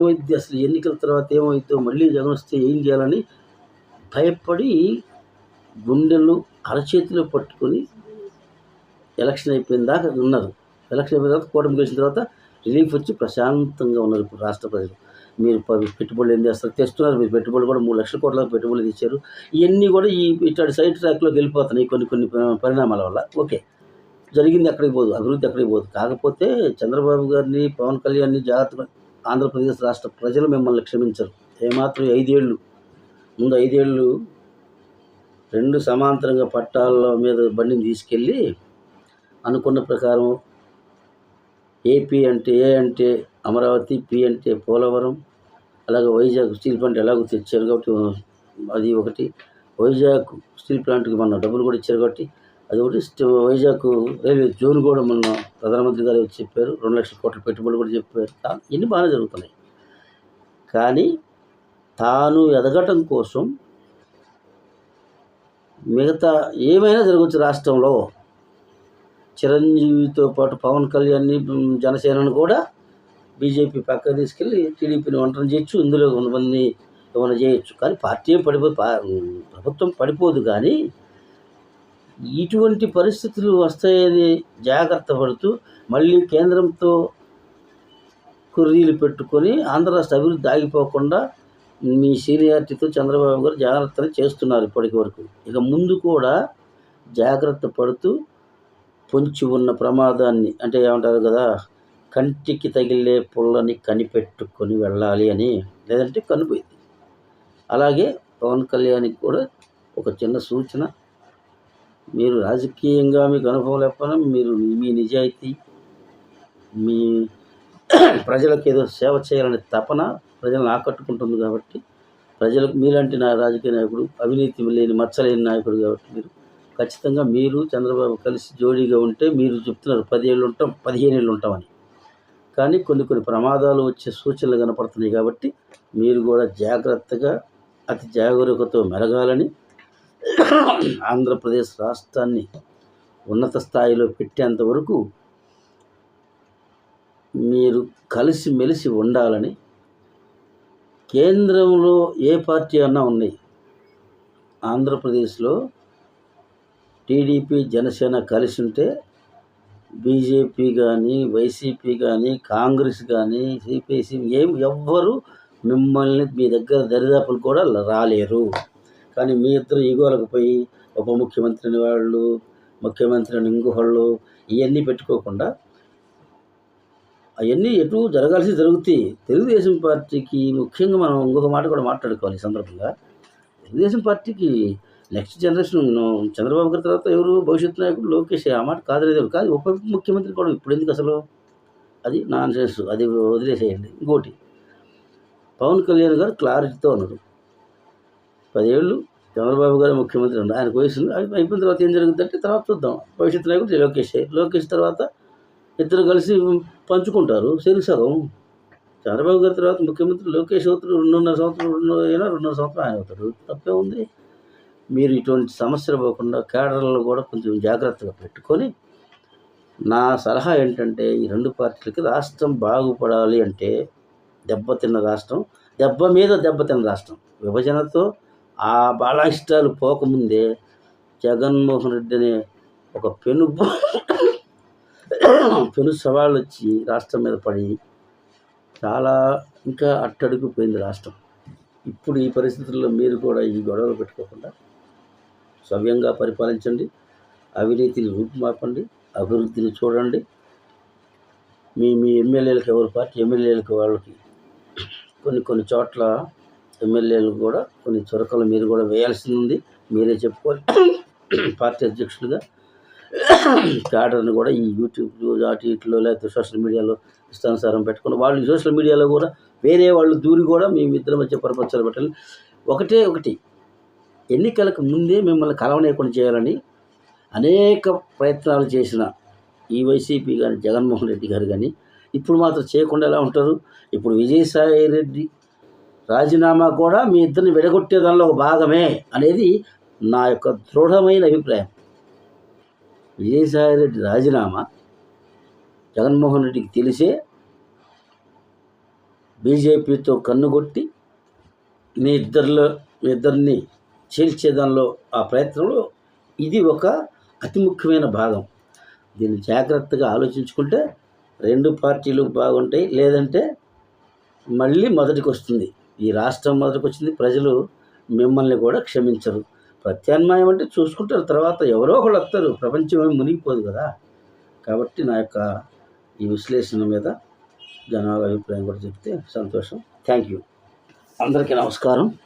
ఏమైంది? అసలు ఎన్నికల తర్వాత ఏమైద్దో మళ్ళీ జగన్ వస్తే ఏం చేయాలని భయపడి గుండెలు అరచేతిలో పట్టుకొని ఎలక్షన్ అయిపోయిన దాకా ఉన్నారు. ఎలక్షన్ అయిపోయిన తర్వాత కూటమి గెలిచిన తర్వాత రిలీఫ్ వచ్చి ప్రశాంతంగా ఉన్నారు ఇప్పుడు రాష్ట్ర ప్రజలు. మీరు పెట్టుబడులు ఏం చేస్తారు? తెస్తున్నారు. మీరు పెట్టుబడులు కూడా మూడు లక్షల కోట్ల పెట్టుబడులు ఇచ్చారు ఇవన్నీ కూడా ఈ ఇట్లాంటి సైడ్ ట్రాక్లో వెళ్ళిపోతున్నాయి కొన్ని కొన్ని పరిణామాల వల్ల. ఓకే. జరిగింది ఎక్కడికి పోదు. అభివృద్ధి ఎక్కడికి పోదు. కాకపోతే చంద్రబాబు గారిని పవన్ కళ్యాణ్ని జాగ్రత్తగా ఆంధ్రప్రదేశ్ రాష్ట్ర ప్రజలు మిమ్మల్ని క్షమించరు. ఏమాత్రం ఐదేళ్ళు ముందు ఐదేళ్ళు రెండు సమాంతరంగా పట్టాల మీద బండిని తీసుకెళ్ళి అనుకున్న ప్రకారం ఏపీ అంటే ఏ అంటే అమరావతి పి అంటే పోలవరం అలాగే వైజాగ్ స్టీల్ ప్లాంట్ ఎలాగో తెచ్చారు కాబట్టి అది ఒకటి. వైజాగ్ స్టీల్ ప్లాంట్కి మొన్న డబ్బులు కూడా ఇచ్చారు కాబట్టి అది ఒకటి వైజాగ్ రైల్వే జోన్ కూడా మొన్న ప్రధానమంత్రి గారు చెప్పారు. రెండు లక్షల కోట్ల పెట్టుబడులు కూడా చెప్పారు. ఇన్ని బాగానే జరుగుతున్నాయి. కానీ తాను ఎదగటం కోసం మిగతా ఏమైనా జరగవచ్చు రాష్ట్రంలో. చిరంజీవితో పాటు పవన్ కళ్యాణ్ని జనసేనను కూడా బీజేపీ పక్క తీసుకెళ్ళి టీడీపీని ఒంటరి చేయొచ్చు. ఇందులో కొంతమంది ఏమైనా చేయొచ్చు. కానీ పార్టీ పడిపో ప్రభుత్వం పడిపోదు. కానీ ఇటువంటి పరిస్థితులు వస్తాయని జాగ్రత్త పడుతూ మళ్ళీ కేంద్రంతో కుర్రీలు పెట్టుకొని ఆంధ్ర రాష్ట్ర అభివృద్ధి ఆగిపోకుండా మీ సీనియారిటీతో చంద్రబాబు గారు జాగ్రత్తలు చేస్తున్నారు ఇప్పటికి వరకు. ఇక ముందు కూడా జాగ్రత్త పడుతూ పొంచి ఉన్న ప్రమాదాన్ని అంటే ఏమంటారు కదా కంటికి తగిలే పుల్లని కనిపెట్టుకొని వెళ్ళాలి అని లేదంటే కనిపోయింది అలాగే పవన్ కళ్యాణ్కి కూడా ఒక చిన్న సూచన మీరు రాజకీయంగా మీకు అనుభవం లేకపోయినా మీరు మీ నిజాయితీ మీ ప్రజలకు ఏదో సేవ చేయాలనే తపన ప్రజలను ఆకట్టుకుంటుంది కాబట్టి ప్రజలకు మీలాంటి నా రాజకీయ నాయకుడు అవినీతి లేని మచ్చలేని నాయకుడు కాబట్టి మీరు ఖచ్చితంగా మీరు చంద్రబాబు కలిసి జోడీగా ఉంటే మీరు చెప్తున్నారు పదిహేళ్ళు ఉంటాం పదిహేను ఏళ్ళు ఉంటామని. కానీ కొన్ని కొన్ని ప్రమాదాలు వచ్చే సూచనలు కనపడుతున్నాయి కాబట్టి మీరు కూడా జాగ్రత్తగా అతి జాగరూకతో మెలగాలని ఆంధ్రప్రదేశ్ రాష్ట్రాన్ని ఉన్నత స్థాయిలో పెట్టేంత వరకు మీరు కలిసి మెలిసి ఉండాలని కేంద్రంలో ఏ పార్టీ అన్నా ఉన్నాయి. ఆంధ్రప్రదేశ్లో టీడీపీ జనసేన కలిసి ఉంటే బీజేపీ కానీ వైసీపీ కానీ కాంగ్రెస్ కానీ సిపిఐసి ఏం ఎవ్వరు మిమ్మల్ని మీ దగ్గర దరిదాపులు కూడా రాలేరు. కానీ మీ ఇద్దరు ఈగోలకు పోయి ఉప ముఖ్యమంత్రిని వాళ్ళు ముఖ్యమంత్రి అని ఇంకొకళ్ళు ఇవన్నీ పెట్టుకోకుండా అవన్నీ ఎటు జరగాల్సి జరుగుతాయి. తెలుగుదేశం పార్టీకి ముఖ్యంగా మనం ఇంకొక మాట కూడా మాట్లాడుకోవాలి ఈ సందర్భంగా. తెలుగుదేశం పార్టీకి నెక్స్ట్ జనరేషన్ చంద్రబాబు గారి తర్వాత ఎవరు? భవిష్యత్ నాయకుడు లోకేష్. ఆ మాట కాదలేదు కాదు ఉప ముఖ్యమంత్రి కూడా ఇప్పుడు ఎందుకు అసలు? అది నాన్ సెన్స్ అది వదిలేసేయండి. ఇంకోటి పవన్ కళ్యాణ్ గారు క్లారిటీతో ఉన్నారు. పదేళ్ళు చంద్రబాబు గారు ముఖ్యమంత్రి ఉన్నారు. ఆయన వయసు అది అయిపోయిన తర్వాత ఏం జరుగుతుందంటే తర్వాత చూద్దాం. భవిష్యత్ నాయకుడు లోకేష్ లోకేష్ తర్వాత ఇద్దరు కలిసి పంచుకుంటారు. సరి. సగం చంద్రబాబు గారి తర్వాత ముఖ్యమంత్రి లోకేష్ అవుతాడు. రెండున్నర సంవత్సరం రెండు అయినా రెండున్నర సంవత్సరం ఆయన అవుతాడు. తప్పే ఉంది. మీరు ఇటువంటి సమస్యలు పోకుండా కేడర్లను కూడా కొంచెం జాగ్రత్తగా పెట్టుకొని నా సలహా ఏంటంటే ఈ రెండు పార్టీలకి రాష్ట్రం బాగుపడాలి అంటే దెబ్బతిన్న రాష్ట్రం దెబ్బ మీద దెబ్బతిన్న రాష్ట్రం. విభజనతో ఆ బాలాయిష్టాలు పోకముందే జగన్మోహన్ రెడ్డి అనే ఒక పెను పెను సవాళ్ళు వచ్చి రాష్ట్రం మీద పడి చాలా ఇంకా అట్టడుగు పోయింది రాష్ట్రం. ఇప్పుడు ఈ పరిస్థితుల్లో మీరు కూడా ఈ గొడవలు పెట్టుకోకుండా సవ్యంగా పరిపాలించండి అవినీతిని రూపుమాపండి అభివృద్ధిని చూడండి. మీ మీ ఎమ్మెల్యేలకు ఎవరి పార్టీ ఎమ్మెల్యేలకు వాళ్ళకి కొన్ని కొన్ని చోట్ల ఎమ్మెల్యేలు కూడా కొన్ని చొరకలు మీరు కూడా వేయాల్సి ఉంది మీరే చెప్పుకోవాలి. పార్టీ అధ్యక్షులుగా క్యాడర్ని కూడా ఈ యూట్యూబ్ అటు ఇట్లో లేకపోతే సోషల్ మీడియాలో ఇష్టానుసారం పెట్టుకుని వాళ్ళు సోషల్ మీడియాలో కూడా వేరే వాళ్ళు దూరి కూడా మీ ఇద్దరి మధ్య పరపచ్చాలు పెట్టాలి. ఒకటే ఒకటి ఎన్నికలకు ముందే మిమ్మల్ని కలవనేయకుండా చేయాలని అనేక ప్రయత్నాలు చేసిన ఈ వైసీపీ కానీ జగన్మోహన్ రెడ్డి గారు కానీ ఇప్పుడు మాత్రం చేయకుండా ఎలా ఉంటారు? ఇప్పుడు విజయసాయి రెడ్డి రాజీనామా కూడా మీ ఇద్దరిని విడగొట్టే దానిలో ఒక భాగమే అనేది నా యొక్క దృఢమైన అభిప్రాయం. విజయసాయి రెడ్డి రాజీనామా జగన్మోహన్ రెడ్డికి తెలిసే బీజేపీతో కన్నుగొట్టి మీ ఇద్దరిలో మీ ఇద్దరిని చీల్చేదానిలో ఆ ప్రయత్నంలో ఇది ఒక అతి ముఖ్యమైన భాగం. దీన్ని జాగ్రత్తగా ఆలోచించుకుంటే రెండు పార్టీలు బాగుంటాయి లేదంటే మళ్ళీ మొదటికి వస్తుంది. ఈ రాష్ట్రం మొదలుకొచ్చింది ప్రజలు మిమ్మల్ని కూడా క్షమించరు. ప్రత్యామ్నాయం అంటే చూసుకుంటారు తర్వాత ఎవరో ఒకళ్ళు వస్తారు. ప్రపంచం మునిగిపోదు కదా. కాబట్టి నా యొక్క ఈ విశ్లేషణ మీద జనాల అభిప్రాయం కూడా చెప్తే సంతోషం. థ్యాంక్ యూ అందరికీ నమస్కారం.